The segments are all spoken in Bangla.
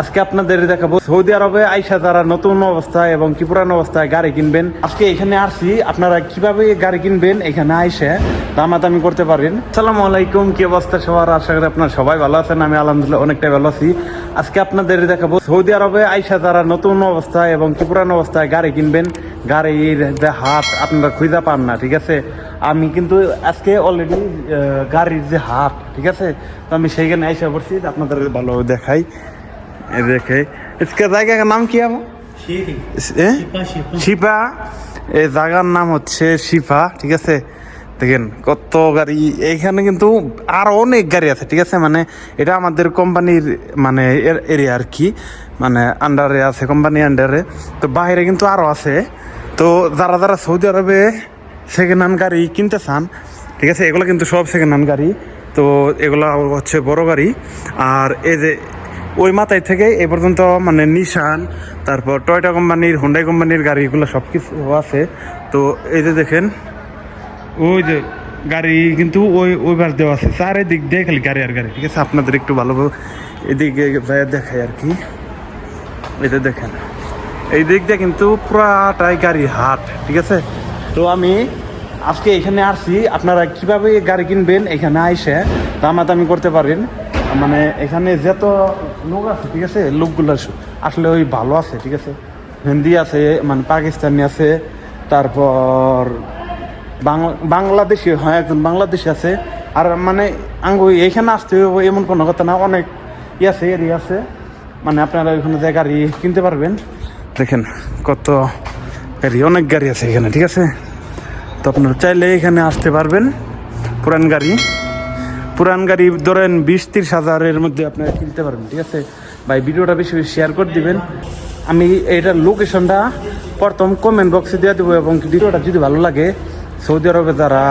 আজকে আপনাদের দেখাবো সৌদি আরবে আইসা যারা নতুন অবস্থায় এবং কি পুরানো অবস্থায় গাড়ি কিনবেন। আজকে এখানে আসছি, আপনারা কীভাবে গাড়ি কিনবেন এখানে আইসে দামাদামি করতে পারেন সালাম আলাইকুম, কি অবস্থা সবার? আশা করি আপনারা সবাই ভালো আছেন, আমি আলহামদুলিল্লাহ অনেকটাই ভালো আছি। আজকে আপনাদের দেখাবো সৌদি আরবে আইসা যারা নতুন অবস্থায় এবং কি পুরানো অবস্থায় গাড়ি কিনবেন, গাড়ির যে হাত আপনারা খুঁজে পান না, ঠিক আছে? আমি কিন্তু আজকে অলরেডি গাড়ির যে হাট ঠিক আছে? তো আমি সেইখানে আইসা পড়ছি, আপনাদের ভালো দেখাই। এই দেখে इसका জায়গা का নাম কি আমার শিপা এই জায়গার নাম হচ্ছে শিফা ঠিক আছে দেখেন কত গাড়ি এইখানে কিন্তু আরো অনেক গাড়ি আছে ঠিক আছে মানে এটা আমাদের কোম্পানির মানে এরিয়া আর কি মানে আন্ডারে আছে কোম্পানি আন্ডারে তো বাইরে কিন্তু আরো আছে তো যারা যারা সৌদি আরবে সেকেন্ড হ্যান্ড গাড়ি কিনতে চান ঠিক আছে এগুলো কিন্তু সব সেকেন্ড হ্যান্ড গাড়ি তো এগুলো হচ্ছে বড় গাড়ি আর এই যে ওই মাথায় থেকে এ পর্যন্ত মানে নিশান তারপর টয়টা কোম্পানির হুন্ডাই কোম্পানির গাড়িগুলো সব কিছু আছে। তো এই যে দেখেন, ওই যে গাড়ি কিন্তু ওই ওই পাশ দেওয়া আছে। চারিদিক দিয়ে খালি গাড়ি আর গাড়ি, ঠিক আছে? আপনাদের একটু ভালোভাবে এদিকে যাই দেখাই আর কি। যে দেখেন, এই দিক দিয়ে কিন্তু পুরাটাই গাড়ি হাট, ঠিক আছে? তো আমি আজকে এখানে আসছি। আপনারা কীভাবে গাড়ি কিনবেন এখানে আইসে দামাদামি করতে পারেন। মানে এখানে যত লোক আছে, ঠিক আছে, লোকগুলো আসলে ওই ভালো আছে, ঠিক আছে। হিন্দি আছে মানে পাকিস্তানি আছে, তারপর বাংলা, বাংলাদেশি হয়, একজন বাংলাদেশি আছে। আর মানে আঙ্গ এইখানে আসতে হবে এমন কোনো কথা না, অনেক ই আছে এরিয়া আছে। মানে আপনারা ওইখানে যে গাড়ি কিনতে পারবেন। দেখেন কত গাড়ি, অনেক গাড়ি আছে এখানে, ঠিক আছে। তো আপনারা চাইলে এখানে আসতে পারবেন, পুরান গাড়ি। পুরান গাড়ি ধরেন বিশ তিরিশ হাজারের মধ্যে আপনারা কিনতে পারবেন, ঠিক আছে? ভাই, ভিডিওটা বেশি বেশি শেয়ার করে দিবেন। আমি এটার লোকেশনটা প্রথম কমেন্ট বক্সে দিয়ে দেবো এবং ভিডিওটা যদি ভালো লাগে, সৌদি আরবে যারা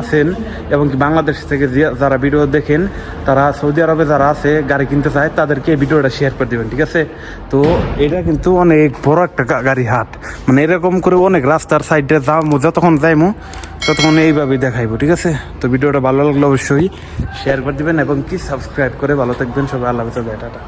আছেন এবং কি বাংলাদেশ থেকে যারা ভিডিও দেখেন, তারা সৌদি আরবে যারা আছে, গাড়ি কিনতে চায়, তাদেরকে ভিডিওটা শেয়ার করে দেবেন, ঠিক আছে? তো এটা কিন্তু অনেক বড় একটা গাড়ি হাট। মানে এরকম করে অনেক রাস্তার সাইডে যাব যতক্ষণ যাইমো ততক্ষণ এইভাবেই দেখাইবো, ঠিক আছে? তো ভিডিওটা ভালো লাগলে অবশ্যই শেয়ার করে দেবেন এবং কি সাবস্ক্রাইব করে ভালো থাকবেন সবাই। আল্লাহ টাটা।